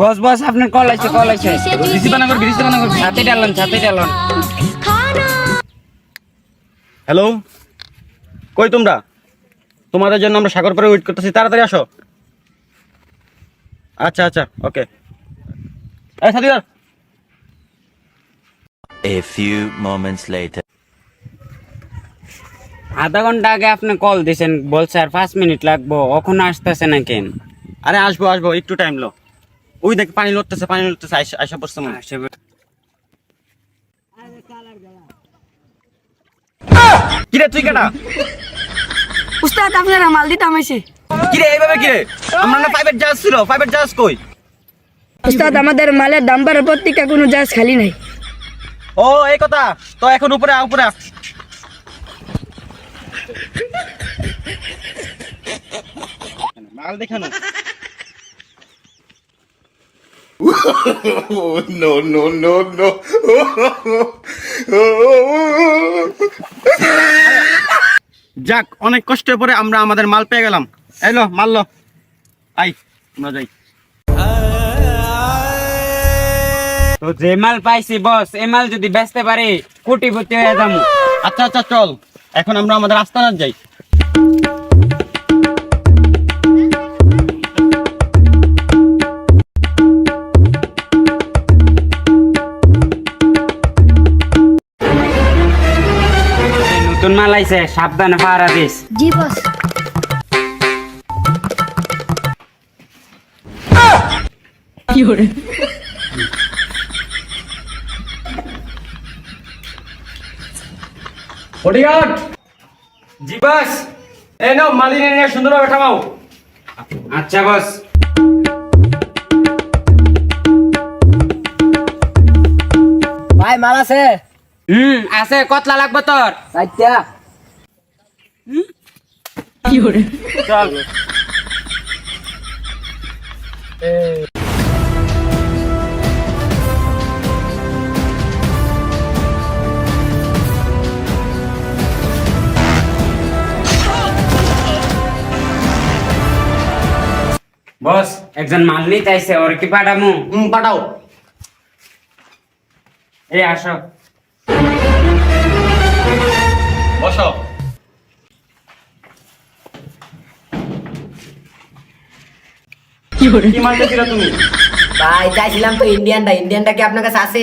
বস বস আপনার কল আছে কল আছে। রিসিভ না করবি রিসিভ না করবি। ছাতে ডালন ছাতে ডালন হ্যালো? কই তোমরা? তোমাদের জন্য আমরা সাগর পরে ওয়েট করতেছি। তাড়াতাড়ি আসো। আচ্ছা আচ্ছা ওকে এই সাথীদার এ ফিউ moments later. আধা ঘণ্টা আগে আপনি কল দিছেন। বলছে আর পাঁচ মিনিট লাগবো। এখনও আসতেছে না কেন? আরে আসব আসব একটু টাইম লো। ওই দেখ পানি লড়তেছে পানি লড়তেছে আইসা আইসা পড়ছে মনে হয়। কিরে তুই কেটা উস্তাদ আপনারা মাল দিতাম এসে কিরে এইভাবে কিরে আমরা না প্রাইভেট জাহাজ ছিল প্রাইভেট জাহাজ কই? উস্তাদ আমাদের মালের দাম বাড়ার পত্রিকা কোনো জাহাজ খালি নাই। ও এই কথা। তো এখন উপরে আ, উপরে মাল দেখানো। যাক, অনেক কষ্টের পরে আমরা আমাদের মাল পেয়ে গেলাম। এলো মাল লো। আই, আমরা যাই। তো যে মাল পাইছি, বস, এই মাল যদি বেচতে পারি, কোটিপতি হয়ে যাব। আচ্ছা আচ্ছা চল। এখন আমরা আমাদের আস্তানার যাই। আইছে সাবধানে পাহারা দিস। G boss. বডিগার্ড জি বাস। এই নাও মালিনী নিয়ে সুন্দরভাবে ঠামাও আচ্ছা বস। ভাই মাল আছে? হুম আছে কতলা লাগবে তোর? বস একজন মাল নিতে আইছে ওর কি পাঠামু? পাঠাও। এই আসো। বসো। কি মানতে তুমি? ভাই চাইছিলাম তো ইন্ডিয়ানটা। ইন্ডিয়ানটা কি আপনার কাছে আছে?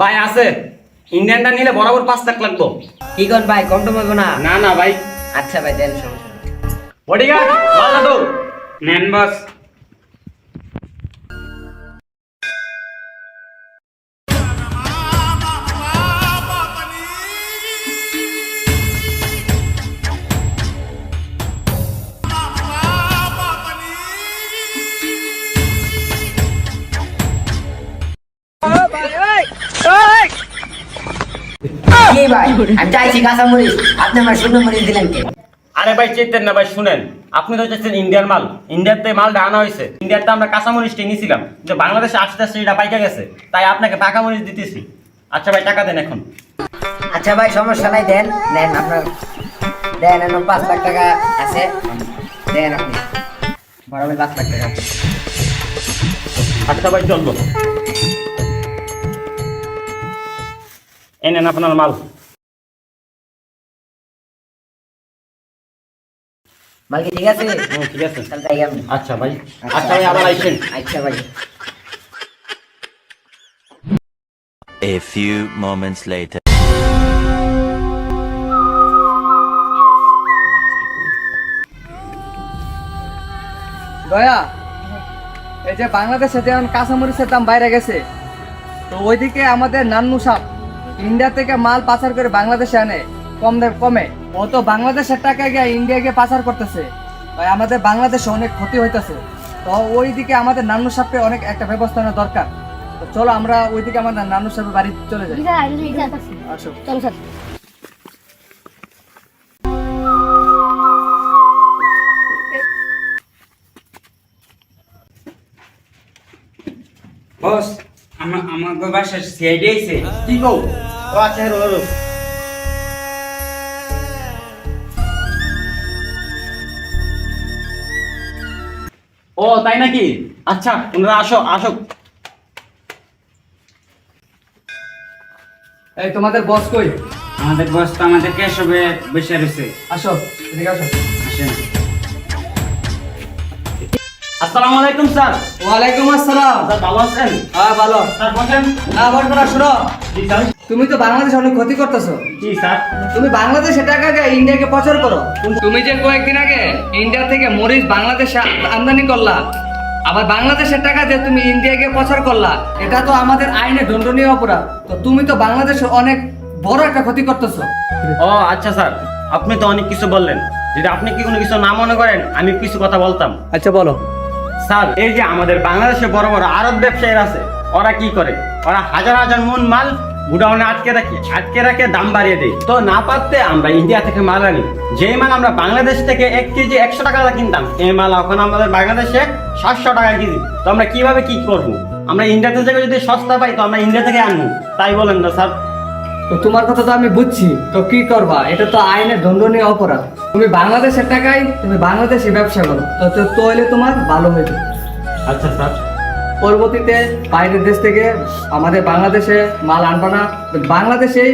ভাই আছে। ইন্ডিয়ানটা নিলে বরাবর পাঁচ লাখ লাগবো। কি কর ভাই কম টম না? না না ভাই। আচ্ছা ভাই দেন সমস্যা বডিগার্ড নেন বস কি ভাই আমি চাইছি কাঁচা মরিচ। আপনি আমার শূন্য মরিচ দিলেন কে? আরে ভাই চেতেন না ভাই শুনেন। আপনি তো চাচ্ছেন ইন্ডিয়ান মাল। ইন্ডিয়াতে মালটা আনা হয়েছে। ইন্ডিয়াতে আমরা কাঁচামরিচটা নিয়েছিলাম কিন্তু বাংলাদেশে আসতে আসতে এটা পাইকা গেছে। তাই আপনাকে পাকা মরিচ দিতেছি। আচ্ছা ভাই টাকা দেন এখন। আচ্ছা ভাই সমস্যা নাই দেন। দেন আপনার দেন এখন পাঁচ লাখ টাকা আছে। দেন আপনি। বরাবর পাঁচ লাখ টাকা আচ্ছা ভাই চলবো। এই নেন আপনার মাল। মাল কি ঠিক আছে? হুম, ঠিক আছে। তাহলে যাই আমি। আচ্ছা ভাই আচ্ছা ভাই আবার আইসেন আচ্ছা ভাই। A few moments later. দয়া এই যে বাংলাদেশে যেমন কাঁচামরিচের দাম বাইরে গেছে তো ওইদিকে আমাদের নান্নু সাপ ইন্ডিয়া থেকে মাল পাচার করে বাংলাদেশে আনে। কম দাম কমে। ও তো বাংলাদেশের টাকা গিয়ে ইন্ডিয়া গিয়ে পাচার করতেছে। তাই আমাদের বাংলাদেশে অনেক ক্ষতি হইতেছে। তো ওইদিকে আমাদের নান্নু সাপকে অনেক একটা ব্যবস্থা নেওয়া দরকার। তো চলো আমরা ওই দিকে আমাদের নান্নু সাপের বাড়ি চলে যাই। আসো। চলো স্যার বস আমার আমার বাসার সিআইডি আইছে। কি কও? ও তাই নাকি? আচ্ছা তোমরা আসো আসো। এই তোমাদের বস কই? আমাদের বস তো আমাদেরকে সবে বসে রয়েছে। আসো এদিকে আসো। আসেন। আসসালামু আলাইকুম স্যার। ওয়ালাইকুম আসসালাম। স্যার ভালো আছেন? হ্যাঁ ভালো। স্যার বসেন। না বলব না শোনো। জি স্যার। তুমি তো বাংলাদেশে অনেক ক্ষতি করতেছো। জি স্যার। তুমি বাংলাদেশে টাকাকে ইন্ডিয়াকে প্রচার করো। তুমি যে কয়েকদিন আগে ইন্ডিয়া থেকে মরিচ বাংলাদেশে আমদানি করলা আবার বাংলাদেশের টাকা দিয়ে তুমি ইন্ডিয়াকে প্রচার করলা এটা তো আমাদের আইনে দণ্ডনীয় অপরাধ। তো তুমি তো বাংলাদেশে অনেক বড় একটা ক্ষতি করতেছো। ও আচ্ছা স্যার। আপনি তো অনেক কিছু বললেন। যদি আপনি কি কোনো কিছু না মনে করেন আমি কিছু কথা বলতাম। আচ্ছা বলো। স্যার, এই যে আমাদের বাংলাদেশে বড় বড় আরব ব্যবসায়ীরা আছে, ওরা কি করে? ওরা হাজার হাজার মন মাল গুডাউনে আটকে রাখি, আটকে রাখে দাম বাড়িয়ে দেয়। তো না পারতে আমরা ইন্ডিয়া থেকে মাল আনি। যে মাল আমরা বাংলাদেশ থেকে এক কেজি একশো টাকা কিনতাম, এই মাল এখন আমাদের বাংলাদেশে সাতশো টাকা কেজি। তো আমরা কীভাবে কি করব? আমরা ইন্ডিয়াতে থেকে যদি সস্তা পাই, তো আমরা ইন্ডিয়া থেকে আনব। তাই বলেন না, স্যার। তো তোমার কথা তো আমি বুঝছি। তো কি করবা? এটা তো আইনের দণ্ডনীয় অপরাধ। তুমি বাংলাদেশের টাকায় তুমি বাংলাদেশে ব্যবসা করো। তো তাহলে তোমার ভালো হয়ে যাবে আচ্ছা স্যার। পরবর্তীতে বাইরের দেশ থেকে আমাদের বাংলাদেশে মাল আনবা না। বাংলাদেশে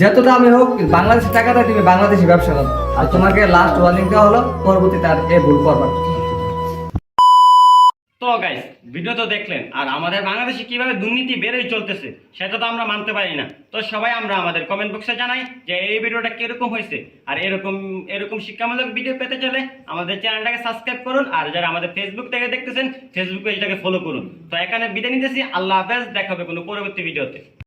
যত দামি হোক বাংলাদেশের টাকাটা তুমি বাংলাদেশে ব্যবসা করো। আর তোমাকে লাস্ট ওয়ার্নিং দেওয়া হলো পরবর্তীতে আর এ ভুল করবা। তো গাইস ভিডিও তো দেখলেন, আর আমাদের বাংলাদেশে কীভাবে দুর্নীতি বেড়েই চলতেছে, সেটা তো আমরা মানতে পারি না। তো সবাই আমরা আমাদের কমেন্ট বক্সে জানাই যে এই ভিডিওটা কীরকম হয়েছে, আর এরকম এরকম শিক্ষামূলক ভিডিও পেতে চলে আমাদের চ্যানেলটাকে সাবস্ক্রাইব করুন, আর যারা আমাদের ফেসবুক থেকে দেখতেছেন ফেসবুক পেজটাকে ফলো করুন। তো এখানে বিদায় নিতেছি, আল্লাহ হাফেজ দেখাবে কোনো পরবর্তী ভিডিওতে